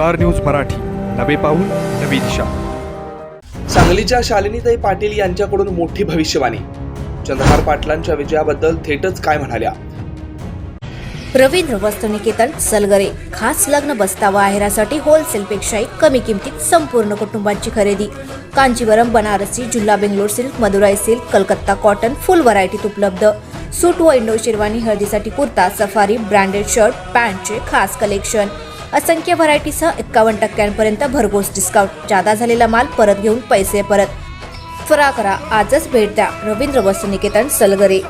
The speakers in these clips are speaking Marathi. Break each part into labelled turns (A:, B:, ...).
A: Star news Marathi. नवे पाऊल नवी दिशा.
B: सांगलीच्या शालिनीताई पाटील यांच्याकडून मोठी भविष्यवाणी. चंद्रहार पाटलांच्या विजयाबद्दल थेटच काय म्हणाल्या?
C: रवींद्र वस्त्रनिकेतन सलगरे खास लग्न बसतावा आहेरासाठी होलसेलपेक्षाही कमी किमतीत संपूर्ण कुटुंबांची खरेदी. Kanjeevaram Banarasi जुल्ला Bangalore silk Madurai silk Calcutta cotton full व्हरायटीत उपलब्ध. सूट व इंडो शेरवानी हळदीसाठी कुर्ता सफारी ब्रँडेड शर्ट पॅन्टचे खास कलेक्शन असंख्य व्हरायटीसह एक्कावन्न टक्क्यांपर्यंत भरघोस डिस्काउंट जादा झालेला माल परत घेऊन पैसे परत. त्वरा करा. आजच भेट द्या. रवींद्र वस्त्रनिकेतन सलगरे.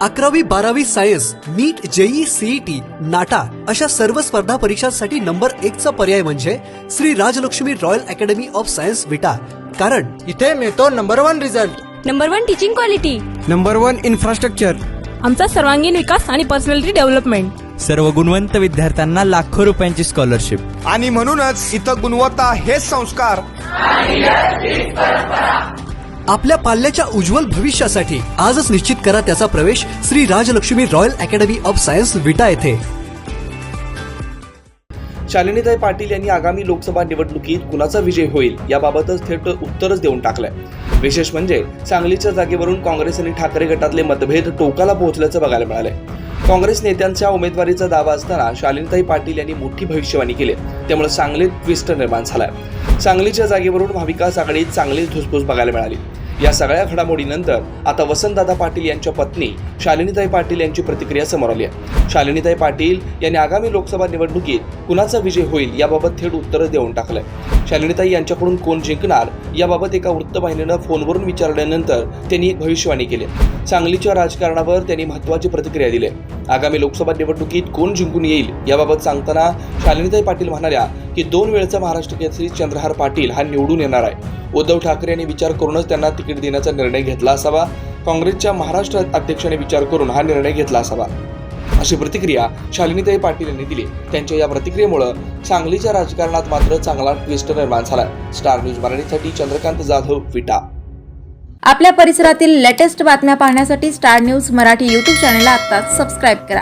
D: अकरावी बारावी science NEET JEE CET NATA अशा सर्व स्पर्धा परीक्षांसाठी नंबर एकचा पर्याय म्हणजे Shri Rajlakshmi Royal Academy of Science Vita. कारण
E: इथे मिळतो number one result.
F: Number one teaching quality
E: number one infrastructure.
F: आमचा सर्वांगीण विकास आणि पर्सनॅलिटी डेव्हलपमेंट
G: सर्व गुणवंत विद्यार्थ्यांना लाखो रुपयांची स्कॉलरशिप
H: आणि म्हणूनच इथं गुणवत्ता हेच संस्कार.
D: आपल्या पाल्याच्या उज्ज्वल भविष्यासाठी आजच निश्चित करा त्याचा प्रवेश Shri Rajlakshmi Royal Academy of Science Vita येथे.
B: शालिनीताई पाटील यांनी आगामी लोकसभा निवडणुकीत कुणाचा विजय होईल याबाबतच थेट उत्तरच देऊन टाकलंय. विशेष म्हणजे सांगलीच्या जागेवरून काँग्रेस आणि ठाकरे गटातले मतभेद टोकाला पोहोचल्याचं बघायला मिळालंय. काँग्रेस नेत्यांच्या उमेदवारीचा दावा असताना शालिनीताई पाटील यांनी मोठी भविष्यवाणी केली. त्यामुळे सांगलीत ट्विस्ट निर्माण झालाय. सांगलीच्या जागेवरून महाविकास आघाडीत चांगलीच धुसफूस बघायला मिळाली. या सगळ्या घडामोडीनंतर आता वसंतदादा पाटील यांच्या पत्नी शालिनीताई पाटील यांची प्रतिक्रिया समोर आली आहे. शालिनीताई पाटील यांनी आगामी लोकसभा निवडणुकीत कुणाचा विजय होईल याबाबत थेट उत्तर देऊन टाकलंय. शालिनीताई यांच्याकडून कोण जिंकणार याबाबत एका वृत्तवाहिनीनं फोनवरून विचारल्यानंतर त्यांनी एक भविष्यवाणी केली. सांगलीच्या राजकारणावर त्यांनी महत्वाची प्रतिक्रिया दिली. आगामी लोकसभा निवडणुकीत कोण जिंकून येईल याबाबत सांगताना शालिनीताई पाटील म्हणाल्या की दोन वेळचा महाराष्ट्र केसरी चंद्रहार पाटील हा निवडून येणार आहे. उद्धव ठाकरे यांनी विचार करूनच त्यांना तिकीट देण्याचा निर्णय घेतला असावा. काँग्रेसच्या महाराष्ट्र अध्यक्षांनी विचार करून हा निर्णय घेतला असावा. अशी प्रतिक्रिया शालिनीताई पाटील यांनी दिली. त्यांच्या या प्रतिक्रियेमुळं सांगलीच्या राजकारणात मात्र चांगला ट्विस्ट निर्माण झाला. स्टार न्यूज मराठीसाठी चंद्रकांत जाधव विटा.
C: आपल्या परिसरातील लेटेस्ट बातम्या पाहण्यासाठी स्टार न्यूज मराठी यूट्यूब चॅनलला आत्ताच सबस्क्राईब करा.